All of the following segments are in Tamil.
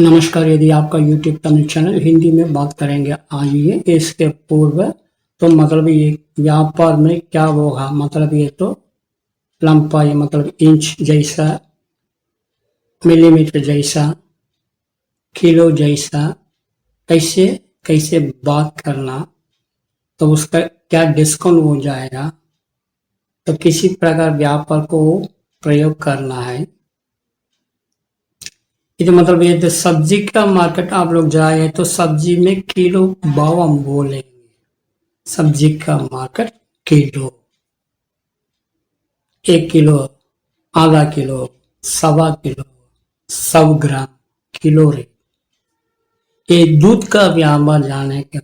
नमस्कार, यदि आपका YouTube तमिल चैनल हिंदी में बात करेंगे, आइए इसके पूर्व। तो मतलब ये व्यापार में क्या होगा? मतलब ये तो लंबाई मतलब इंच जैसा मिलीमीटर जैसा किलो जैसा, कैसे कैसे बात करना तो उसका क्या डिस्काउंट हो जाएगा? तो किसी प्रकार व्यापार को प्रयोग करना है। ಇದು मतलब ये सब्ज़ी का मार्केट आप लोग जाए तो सब्ज़ी में किलो भाव हम बोलेंगे। सब्ज़ी का मार्केट किलो। एक किलो, आधा किलो, सवा किलो, सौ ग्राम किलो रेट ये दूध का व्यापार जाने के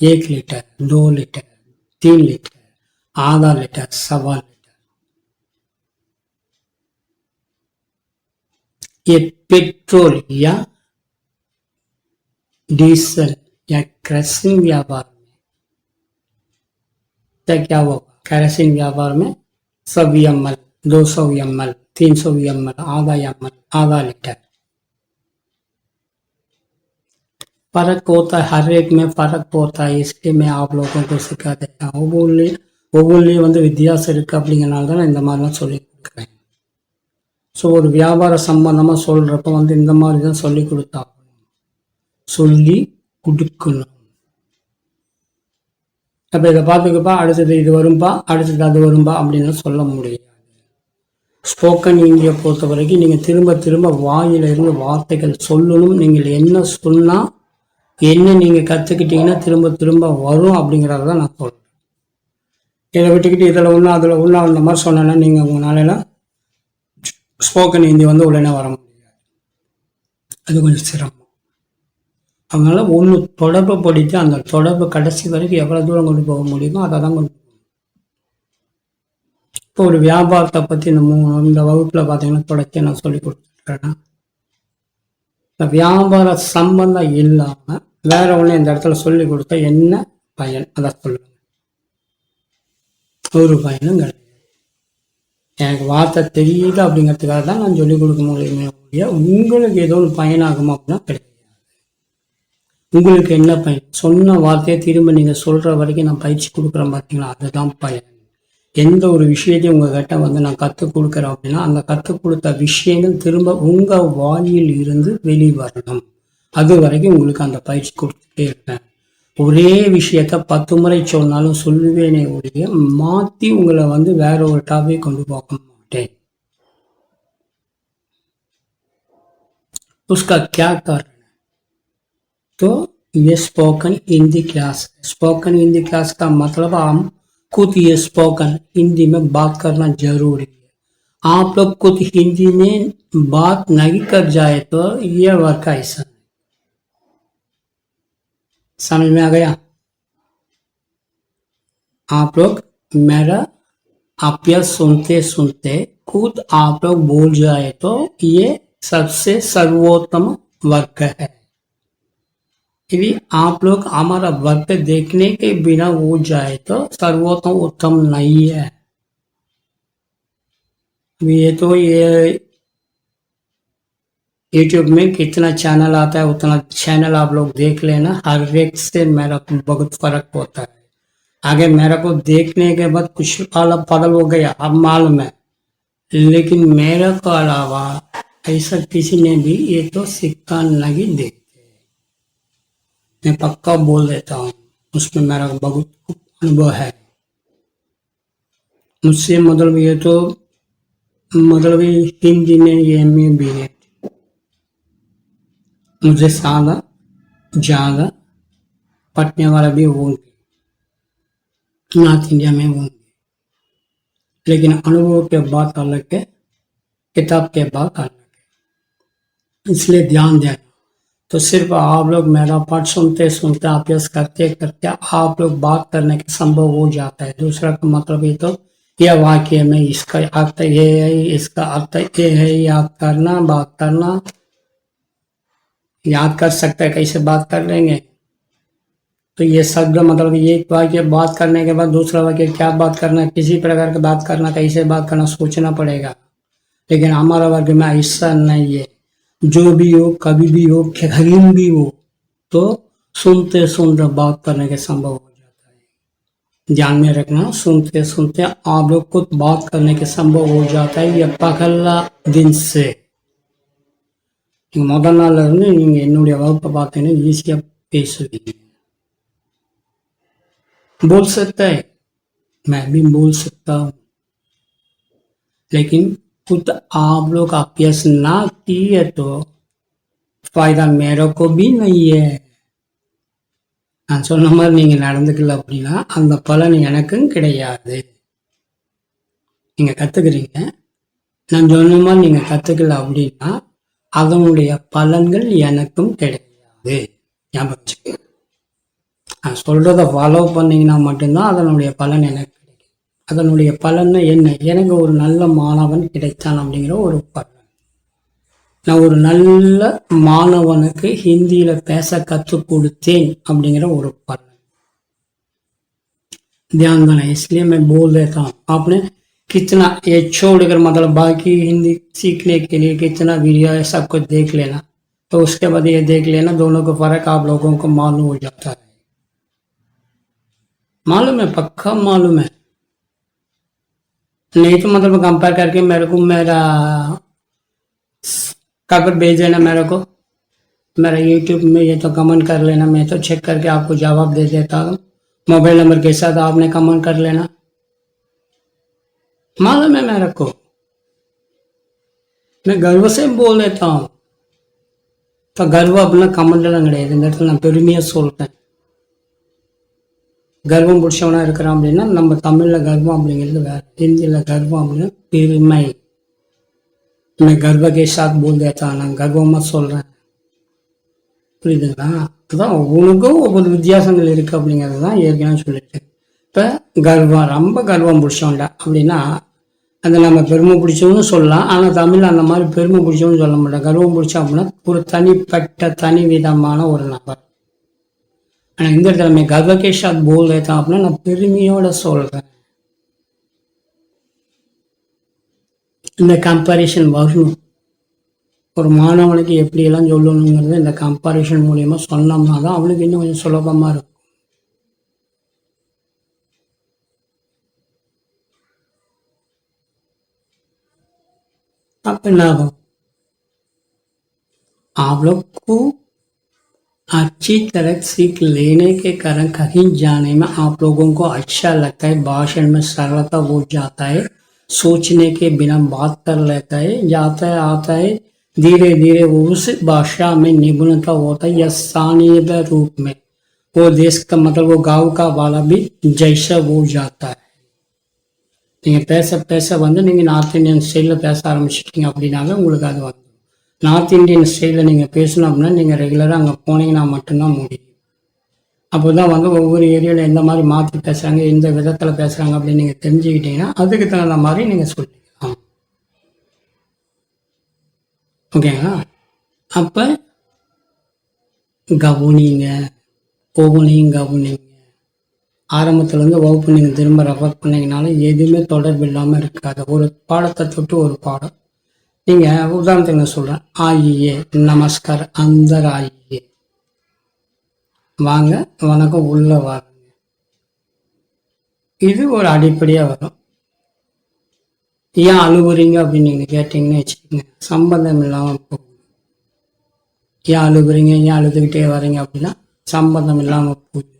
एक लीटर, दो लीटर, तीन लीटर, आधा लीटर, सवा लीटर। ये पेट्रोल या डीजल या कैरोसिन व्यापार में तो क्या होगा कैरोसिन व्यापार में सौ एम एल दो सौ एम एल तीन सौ एम एल आधा एम एल आधा लीटर फर्क होता है हर एक में फर्क होता है इसलिए मैं आप लोगों को सिखा देता हूँ ஒவ்வொன்றுலையும் ஒவ்வொன்றுலையும் வந்து வித்தியாசம் இருக்குது அப்படிங்கிறனால தான் நான் இந்த மாதிரிலாம் சொல்லி கொடுக்குறேன் ஸோ ஒரு வியாபார சம்பந்தமாக சொல்கிறப்ப வந்து இந்த மாதிரி தான் சொல்லி கொடுத்தா சொல்லி கொடுக்கணும். அப்போ இதை பார்த்துக்கப்பா அடுத்தது இது வரும்பா அடுத்தது அது வரும்பா அப்படின்னு சொல்ல முடியாது. ஸ்போக்கன் இந்தியை பொறுத்த வரைக்கும் நீங்கள் திரும்ப திரும்ப வாயில இருந்து வார்த்தைகள் சொல்லணும். நீங்கள் என்ன சொன்னால் என்ன நீங்கள் கற்றுக்கிட்டீங்கன்னா திரும்ப திரும்ப வரும் அப்படிங்கிறத தான் நான் சொல்கிறேன் இதை விட்டுக்கிட்டு இதில் ஒன்றா அதில் ஒன்றா அந்த மாதிரி சொன்னேன்னா நீங்கள் உங்களால ஸ்போக்கன் ஹிந்தி வந்து உடனே வர முடியாது. அது கொஞ்சம் சிரமம். அதனால ஒன்று தொடர்பு படித்து அந்த தொடர்பு கடைசி வரைக்கும் எவ்வளோ தூரம் கொண்டு போக முடியுமோ அதை தான் கொண்டு போகணும். இப்போ ஒரு வியாபாரத்தை பற்றி இந்த மூணு இந்த வகுப்பில் பார்த்தீங்கன்னா தொடர்ச்சி நான் சொல்லி கொடுத்துருக்கேன் இந்த வியாபார சம்பந்தம் இல்லாமல் வேற ஒன்று இந்த இடத்துல சொல்லி கொடுத்தா என்ன பயன்? அதை சொல்லுங்க. ஒரு பயனும் கிடையாது. எனக்கு வார்த்தை தெரியுது அப்படிங்கிறதுக்காக தான் நான் சொல்லிக் கொடுக்க முடியுமே ஒழிய உங்களுக்கு ஏதோ ஒரு பயனாகுமா அப்படின்னா கிடையாது. உங்களுக்கு என்ன பயன்? சொன்ன வார்த்தையை திரும்ப நீங்கள் சொல்கிற வரைக்கும் நான் பயிற்சி கொடுக்குறேன் பார்த்தீங்களா அதுதான் பயன். எந்த ஒரு விஷயத்தையும் உங்ககிட்ட வந்து நான் கற்றுக் கொடுக்குறேன் அப்படின்னா அந்த கற்றுக் கொடுத்த விஷயங்கள் திரும்ப உங்கள் வாயில் இருந்து வெளிவரணும். அது வரைக்கும் உங்களுக்கு அந்த பயிற்சி கொடுத்துட்டே இருப்பேன். ஒரே விஷயத்த பத்து முறை சொன்னாலும் சொல்லுவேனே ஒழிய மாற்றி உங்களை வந்து வேற ஒரு டாபிக் கொண்டு போக மாட்டேன் उसका क्या कारण है तो ये spoken Hindi class spoken Hindi class का मतलब हम खुद ये स्पोकन हिंदी में बात करना जरूरी है आप लोग खुद हिंदी में बात नहीं कर जाए तो ये वर्क ऐसा है समझ में आ गया? आप लोग मेरा अभ्यास सुनते सुनते खुद आप लोग बोल जाए तो ये सबसे सर्वोत्तम वर्क है। यदि आप लोग हमारा वर्क देखने के बिना हो जाए तो सर्वोत्तम उत्तम नहीं है। ये तो ये यूट्यूब में कितना चैनल आता है, उतना चैनल आप लोग देख लेना। हर एक से मेरा बहुत फ़र्क होता है। आगे मेरे को देखने के बाद कुछ अलग बदल हो गया, अब मालूम है। लेकिन मेरे को अलावा ऐसा किसी ने भी ये तो सिक्का नहीं देखते मैं पक्का बोल देता हूँ, उसमें मेरा बहुत अनुभव है। मुझसे मतलब ये तो मतलब हिंदी में एम ए बी एड मुझे सादा ज़्यादा पटने वाला भी होंगे नॉर्थ इंडिया में होंगे लेकिन अनुभव के बाद अलग है, किताब के बाद अलग है। इसलिए ध्यान देना। तो सिर्फ़ आप लोग मेरा पाठ सुनते सुनते, अभ्यास करते करते आप लोग बात करने के संभव हो जाता है। दूसरा का मतलब ये तो यह वाक्य में इसका अर्थ ये है, इसका अर्थ ये है, याद करना, बात करना। याद कर सकते हैं, कैसे बात कर लेंगे। तो ये शब्द मतलब एक वाक्य बात करने के बाद दूसरा वाक्य क्या बात करना किसी प्रकार की बात करना, कैसे बात करना, सोचना पड़ेगा। लेकिन हमारा वर्ग में ऐसा नहीं है। जो भी हो, कभी भी हो कहीं भी हो तो सुनते सुनते बात करने के संभव हो जाता है। ध्यान में रखना, सुनते सुनते आप लोग को बात करने के संभव हो जाता है यह पहला दिन से। நீங்க முதல் நாள்ல இருந்து நீங்க என்னுடைய வகுப்பை பார்த்தீங்கன்னா ஈஸியா பேசுவீங்க बोल सकता है मैं भी बोल सकता हूँ लेकिन खुद आप लोग अभ्यास ना किए तो फायदा मेरे को भी नहीं है நான் சொன்ன மாதிரி நீங்க நடந்துக்கல அப்படின்னா அந்த பலன் எனக்கும் கிடையாது நீங்க கத்துக்கிறீங்க நான் சொன்ன மாதிரி நீங்க கத்துக்கல அப்படின்னா அதனுடைய பலன்கள் எனக்கும் கிடையாது ஞாபகம் வச்சுக்கோங்க. நான் சொல்றத ஃபாலோ பண்ணீங்கன்னா மட்டும்தான் அதனுடைய பலன் எனக்கு கிடைக்கும் அதனுடைய பலன் என்ன எனக்கு ஒரு நல்ல மாணவன் கிடைத்தான் அப்படிங்கிற ஒரு பலன் நான் ஒரு நல்ல மாணவனுக்கு ஹிந்தியில பேச கற்றுக் கொடுத்தேன் அப்படிங்கிற ஒரு பலன் ध्यान देना इसलिए मैं बोल देता हूँ आपने कितना ये छोड़कर मतलब बाकी हिंदी सीखने के लिए कितना वीडियो है, सब कुछ देख लेना। तो उसके बाद ये देख लेना, दोनों का फ़र्क आप लोगों को मालूम हो जाता है। मालूम है, पक्का मालूम है। नहीं तो मतलब कंपेयर करके मेरे को मेरा कागज़ भेज देना मेरे को। मेरा यूट्यूब में ये तो कमेंट कर लेना, मैं तो चेक करके आपको जवाब दे देता हूँ। मोबाइल नंबर के साथ आपने कमेंट कर लेना। मालूम है मेरे को मैं गर्व से बोल देता हूँ तो गर्व अपना கமெண்ட்லாம் கிடையாது இந்த இடத்துல நான் பெருமையாக சொல்றேன் கர்வம் பிடிச்சவனா இருக்கிறான் அப்படின்னா நம்ம தமிழ்ல கர்வம் அப்படிங்கிறது வேற ஹிந்தியில கர்வம் அப்படின்னா பெருமை मैं गर्व के साथ बोल देता हूं, நான் கர்வமா சொல்றேன் புரியுதுங்களா அதுதான் ஒவ்வொன்றுக்கும் ஒவ்வொரு வித்தியாசங்கள் இருக்கு அப்படிங்கிறது தான் ஏற்கனவே சொல்லிட்டேன் இப்போ கர்வம் ரொம்ப கர்வம் பிடிச்சோம்டா. அப்படின்னா அந்த நம்ம பெருமை பிடிச்சோம்னு சொல்லலாம். ஆனால் தமிழ் அந்த மாதிரி பெருமை பிடிச்சோம்னு சொல்ல மாட்டேன் கர்வம் பிடிச்சோம் அப்படின்னா ஒரு தனிப்பட்ட தனி விதமான ஒரு நபர். ஆனால் இந்த இடத்துல நம்ம கர்வகேஷாத் போல் தான் அப்படின்னா நான் பெருமையோட சொல்கிறேன் இந்த கம்பாரிஷன் வரணும். ஒரு மாணவனுக்கு எப்படியெல்லாம் சொல்லணுங்கிறது இந்த கம்பாரிஷன் மூலியமாக சொன்னோம்னா தான் அவனுக்கு இன்னும் கொஞ்சம் சுலபமாக இருக்கும். आपका लाभ हो आप लोग को अच्छी तरह सीख लेने के कारण कहीं जाने में आप लोगों को अच्छा लगता है, भाषण में सरलता हो जाता है, सोचने के बिना बात कर लेता है, जाता है, आता है धीरे धीरे वो उस भाषा में निपुणता होता है या स्थानीय रूप में। वो देश का मतलब वो गाँव का वाला भी जैसा हो जाता है। நீங்கள் பேச பேச வந்து நீங்கள் நார்த் இந்தியன் ஸ்டைலில் பேச ஆரம்பிச்சிட்டீங்க அப்படின்னாவே உங்களுக்கு அது வந்து நார்த் இந்தியன் ஸ்டைலில் நீங்கள் பேசணும் அப்படின்னா நீங்கள் ரெகுலராக அங்கே போனீங்கன்னா மட்டும்தான் முடியும். அப்போ தான் வந்து ஒவ்வொரு ஏரியாவில் எந்த மாதிரி மாற்றி பேசுகிறாங்க எந்த விதத்தில் பேசுகிறாங்க அப்படின்னு நீங்கள் தெரிஞ்சுக்கிட்டீங்கன்னா அதுக்கு தகுந்த மாதிரி நீங்கள் சொல்லிக்கலாம். ஓகேங்களா அப்போ கவுனிங்க போகணும் கவுனிங்க. ஆரம்பத்துலேருந்து வகுப்பு நீங்கள் திரும்ப ரெஃபர் பண்ணிங்கனாலும் எதுவுமே தொடர்பு இல்லாமல் இருக்காது. ஒரு பாடத்தை தொட்டு ஒரு பாடம். நீங்கள் உதாரணத்துக்கு நான் சொல்கிறேன் ஆயியே நமஸ்கார் அந்தர் ஆயியே வாங்க வணக்கம் உள்ள வாங்க. இது ஒரு அடிப்படையா வரும். ஏன் அழுகுறீங்க அப்படின்னு நீங்க கேட்டீங்கன்னு வச்சுக்கோங்க. சம்பந்தம் இல்லாம போகும். ஏன் அழுகுறீங்க ஏன் அழுதுகிட்டே வரீங்க அப்படின்னா சம்பந்தம் இல்லாம போகுது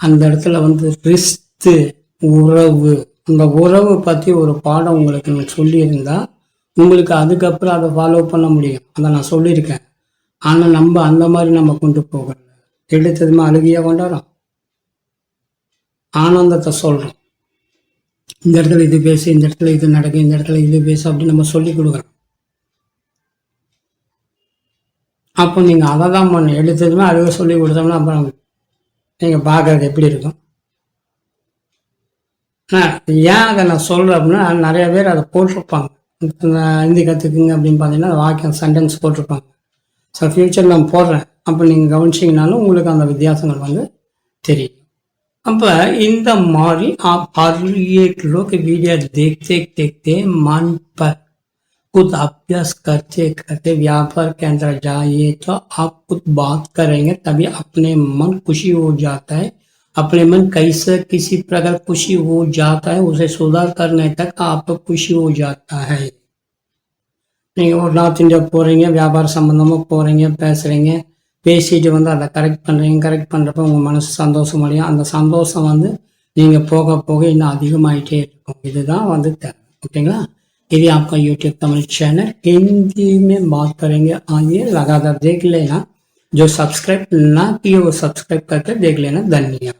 அந்த இடத்துல வந்து ரிஸ்து உறவு. அந்த உறவு பற்றி ஒரு பாடம் உங்களுக்கு நான் சொல்லியிருந்தா உங்களுக்கு அதுக்கப்புறம் அதை ஃபாலோ பண்ண முடியும். அதை நான் சொல்லியிருக்கேன். ஆனால் நம்ம அந்த மாதிரி நம்ம கொண்டு போகல. எடுத்ததுமே அழுகையாக கொண்டாடும் ஆனந்தத்தை சொல்கிறோம் இந்த இடத்துல இது பேசு இந்த இடத்துல இது நடக்கு இந்த இடத்துல இது பேசு அப்படின்னு நம்ம சொல்லி கொடுக்குறோம். அப்போ நீங்கள் அதை தான் பண்ண எடுத்ததுமே அழுக சொல்லி கொடுத்தோம்னா அப்புறம் நீங்க பார்க்கறது எப்படி இருக்கும் ஆனா, ஏன் அதை நான் சொல்றேன் அப்படின்னா நிறைய பேர் அதை போட்டிருப்பாங்க இந்த ஹிந்தி கற்றுக்குங்க அப்படின்னு பார்த்தீங்கன்னா வாக்கியம் சென்டென்ஸ் போட்டிருப்பாங்க ஸோ ஃப்யூச்சர் நான் போடுறேன் அப்போ நீங்கள் கவனிச்சிங்கனாலும் உங்களுக்கு அந்த வித்தியாசங்கள் வந்து தெரியும் अब इन द मॉर्निंग आप हर एक लोग वीडियो देखते देखते मन पर खुद अभ्यास करते करते व्यापार के अंदर जाइए तो आप खुद बात करेंगे तभी अपने मन खुशी हो जाता है अपने मन कैसे किसी प्रकार खुशी हो जाता है उसे सुधार करने तक आपको खुशी हो जाता है நீங்கள் ஒரு நார்த் இந்தியா போகிறீங்க வியாபார சம்மந்தமாக போகிறீங்க பேசுகிறீங்க பேசிட்டு வந்து அதை கரெக்ட் பண்ணுறீங்க கரெக்ட் பண்ணுறப்ப உங்கள் மனசு சந்தோஷம் அடையும் அந்த சந்தோஷம் வந்து நீங்கள் போக போக இன்னும் அதிகமாயிட்டே இருக்கும் இதுதான் வந்து தேவை ஓகேங்களா ये आपका यूट्यूब तमिल चैनल हिंदी में बात करेंगे, आइए लगातार देख लेना। जो सब्सक्राइब ना किए वो सब्सक्राइब करके देख लेना। धन्यवाद।